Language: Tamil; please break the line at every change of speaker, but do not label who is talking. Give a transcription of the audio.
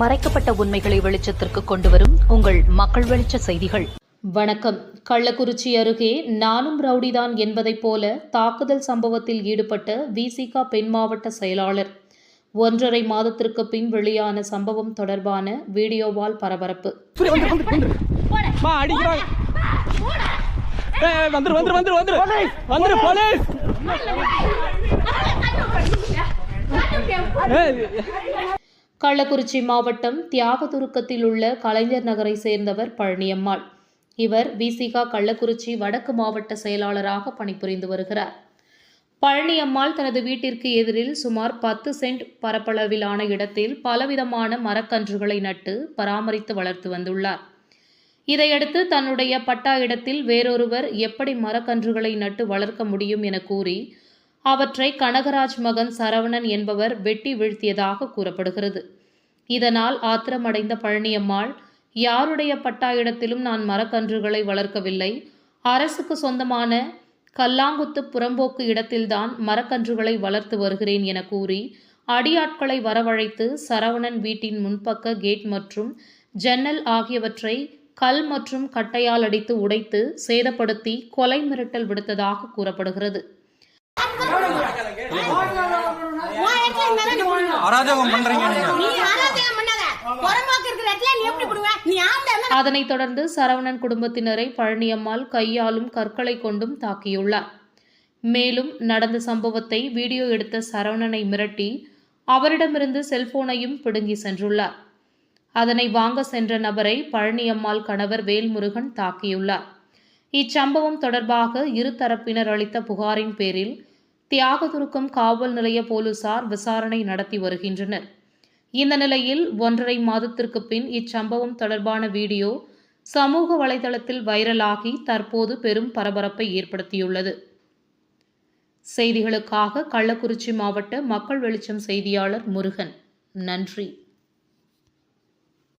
மறைக்கப்பட்ட உண்மைகளை வெளிச்சத்திற்கு கொண்டு வரும் உங்கள் மக்கள் வெளிச்ச செய்திகள். வணக்கம். கள்ளக்குறிச்சி அருகே நானும் ரவுடிதான் என்பதைப் போல தாக்குதல் சம்பவத்தில் ஈடுபட்ட விசிகா பெண் மாவட்ட செயலாளர். ஒன்றரை மாதத்திற்கு பின் வெளியான சம்பவம் தொடர்பான வீடியோவால் பரபரப்பு.
வந்துரு
கள்ளக்குறிச்சி மாவட்டம் தியாகதுருக்கத்தில் உள்ள கலைஞர் நகரை சேர்ந்தவர் பழனியம்மாள். இவர் விசிகா கள்ளக்குறிச்சி வடக்கு மாவட்ட செயலாளராக பணிபுரிந்து வருகிறார். பழனியம்மாள் தனது வீட்டிற்கு எதிரில் சுமார் பத்து சென்ட் பரப்பளவிலான இடத்தில் பலவிதமான மரக்கன்றுகளை நட்டு பராமரித்து வளர்த்து வந்துள்ளார். இதையடுத்து தன்னுடைய பட்டா இடத்தில் வேறொருவர் எப்படி மரக்கன்றுகளை நட்டு வளர்க்க முடியும் என கூறி அவற்றை கனகராஜ் மகன் சரவணன் என்பவர் வெட்டி வீழ்த்தியதாக கூறப்படுகிறது. இதனால் ஆத்திரமடைந்த பழனியம்மாள் யாருடைய பட்டா இடத்திலும் நான் மரக்கன்றுகளை வளர்க்கவில்லை. அரசுக்கு சொந்தமான கல்லாங்குத்து புறம்போக்கு இடத்தில்தான் மரக்கன்றுகளை வளர்த்து வருகிறேன் என கூறி அடியாட்களை வரவழைத்து சரவணன் வீட்டின் முன்பக்க கேட் மற்றும் ஜன்னல் ஆகியவற்றை கல் மற்றும் கட்டையால் அடித்து உடைத்து சேதப்படுத்தி கொலை மிரட்டல் விடுத்ததாக கூறப்படுகிறது.
அராஜகம் பண்றீங்க
அதனைத் தொடர்ந்து சரவணன் குடும்பத்தினரை பழனியம்மாள் கையாலும் கற்களை கொண்டும் தாக்கியுள்ளார். மேலும் நடந்த சம்பவத்தை வீடியோ எடுத்த சரவணனை மிரட்டி அவரிடமிருந்து செல்போனையும் பிடுங்கி சென்றுள்ளார். அதனை வாங்க சென்ற நபரை பழனியம்மாள் கணவர் வேல்முருகன் தாக்கியுள்ளார். இச்சம்பவம் தொடர்பாக இரு தரப்பினர் அளித்த புகாரின் பேரில் தியாகதுருக்கம் காவல் நிலைய போலீசார் விசாரணை நடத்தி வருகின்றனர். இந்த நிலையில் ஒன்றரை மாதத்திற்கு பின் இச்சம்பவம் தொடர்பான வீடியோ சமூக வலைதளத்தில் வைரலாகி தற்போது பெரும் பரபரப்பை ஏற்படுத்தியுள்ளது. செய்திகளுக்காக கள்ளக்குறிச்சி மாவட்ட மக்கள் வெளிச்சம் செய்தியாளர் முருகன். நன்றி.